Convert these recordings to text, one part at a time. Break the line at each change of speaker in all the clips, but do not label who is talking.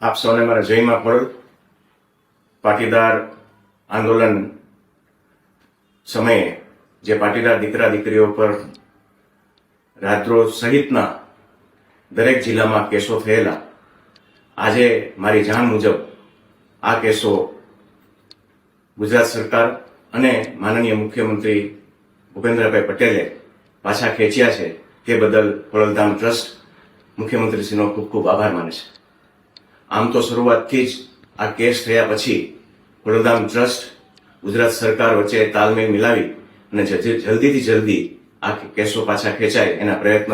આપ સૌને મારા જયમાં પડો પાટીદાર આંદોલન સમયે જે પાટીદાર દીકરા દીકરીઓ પર રાત્રો સહિતના દરેક જિલ્લામાં કેસો થયેલા, આજે મારી જાણ મુજબ આ કેસો ગુજરાત સરકાર અને માનનીય મુખ્યમંત્રી ભૂપેન્દ્રભાઈ પટેલે પાછા ખેંચ્યા છે. તે બદલ ખોડલધામ ટ્રસ્ટ મુખ્યમંત્રીશ્રીનો ખૂબ ખૂબ આભાર માને છે. આમ તો શરૂઆતથી જ આ કેસ થયા પછી ખોડલધામ ટ્રસ્ટ, ગુજરાત સરકાર વચ્ચે તાલમેલ મિલાવી અને જલ્દીથી જલ્દી આ કેસો પાછા ખેંચાય એના પ્રયત્ન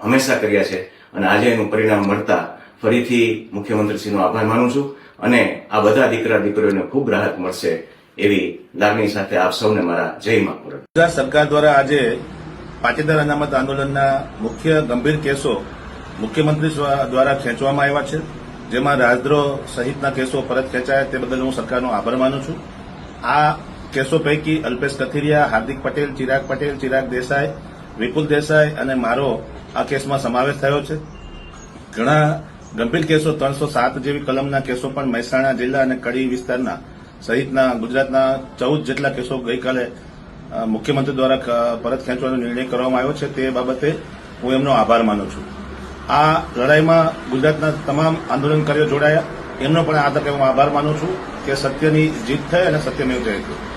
હંમેશા કર્યા છે અને આજે એનું પરિણામ મળતા ફરીથી મુખ્યમંત્રીશ્રીનો આભાર માનું છું અને આ બધા દીકરા, દીકરીઓને ખૂબ રાહત મળશે એવી લાગણી સાથે આપ સૌને મારા જય માપુર
ગુજરાત સરકાર દ્વારા આજે પાટીદાર અનામત આંદોલનના મુખ્ય ગંભીર કેસો મુખ્યમંત્રી દ્વારા ખેંચવામાં આવ્યા છે. જેમાં રાજદ્રોહ સહિતના કેસો પરત ખેંચાયા તે બદલ હું સરકારનો આભાર માનું છું. આ કેસો પૈકી અલ્પેશ કથિરિયા, હાર્દિક પટેલ, ચિરાગ પટેલ, ચિરાગ દેસાઈ, વિપુલ દેસાઈ અને મારો આ કેસમાં સમાવેશ થયો છે. ઘણા ગંભીર કેસો ત્રણસો સાત જેવી કલમના કેસો પણ મહેસાણા જિલ્લા અને કડી વિસ્તારના સહિતના ગુજરાતના ચૌદ જેટલા કેસો ગઈકાલે મુખ્યમંત્રી દ્વારા પરત ખેંચવાનો નિર્ણય કરવામાં આવ્યો છે તે બાબતે હું એમનો આભાર માનું છું. આ લડાઈમાં ગુજરાતના તમામ આંદોલનકારીઓ જોડાયા. એમનો પણ આ તકે હું આભાર માનું છું કે સત્યની જીત થઈ અને સત્યમેવ જયતે